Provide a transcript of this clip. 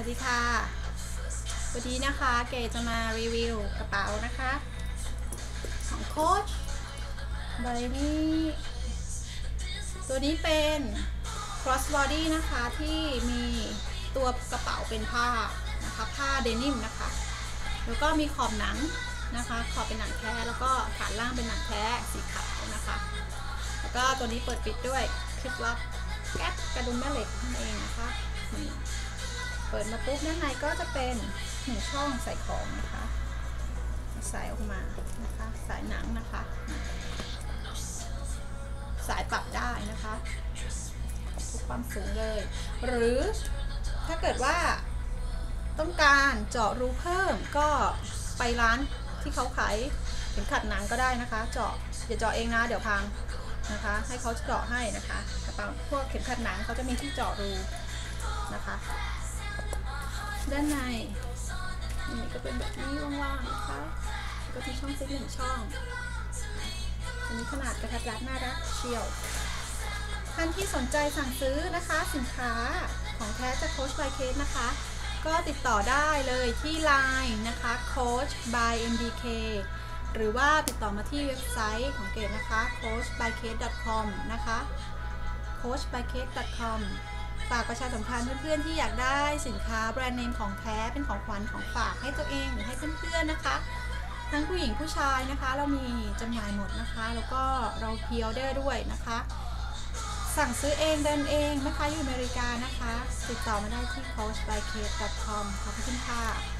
วัสดีค่ะ วันนี้นะคะเกจะมารีวิวกระเป๋านะคะ ของโค้ชใบนี้ตัวนี้เป็น cross body นะคะที่มีตัวกระเป๋าเป็นผ้านะคะ ผ้าเดนิมนะคะ แล้วก็มีขอบหนังนะคะ ขอบเป็นหนังแท้แล้วก็ฐานล่างเป็นหนังแท้สีขาวนะคะ แล้วก็ตัวนี้เปิดปิดด้วยคลิปล็อกแก๊ปกระดุมแม่เหล็กนั่นเองนะคะนี่ เปิดมาปุ๊บด้านในก็จะเป็นหนึ่งช่องใส่ของนะคะใส่ออกมานะคะ สายหนังนะคะ สายปรับได้นะคะทุกความสูงเลย หรือถ้าเกิดว่าต้องการเจาะรูเพิ่มก็ไปร้านที่เขาขายเข็มขัดหนังก็ได้นะคะ เจาะอย่าเจาะเองนะเดี๋ยวพังนะคะ ให้เขาเจาะให้นะคะพวกเข็มขัดหนังเขาจะมีที่เจาะรูนะคะ ด้านในนี่ก็เป็นแบบนี้ว่างๆนะคะก็มีช่องซิกหนึ่งช่อง อันนี้ขนาดกระทัดรัดน่ารักเชียวท่านที่สนใจสั่งซื้อนะคะสินค้าของแท้จากโค้ชบายเคสนะคะ ก็ติดต่อได้เลยที่ Line นะคะ coach by mdk หรือว่าติดต่อมาที่เว็บไซต์ของเกดนะคะ coachbycase.com นะคะ coachbycase.com ฝากประชาสัมพันธ์เพื่อนๆที่อยากได้สินค้าแบรนด์เนมของแท้เป็นของขวัญของฝากให้ตัวเองหรือให้เพื่อนๆนะคะ ทั้งผู้หญิงผู้ชายนะคะ เรามีจำหน่ายหมดนะคะ แล้วก็เราเพียวได้ด้วยนะคะ สั่งซื้อเองเดินเองนะคะอยู่อเมริกานะคะ ติดต่อมาได้ที่ coachbykate.com ขอบคุณค่ะ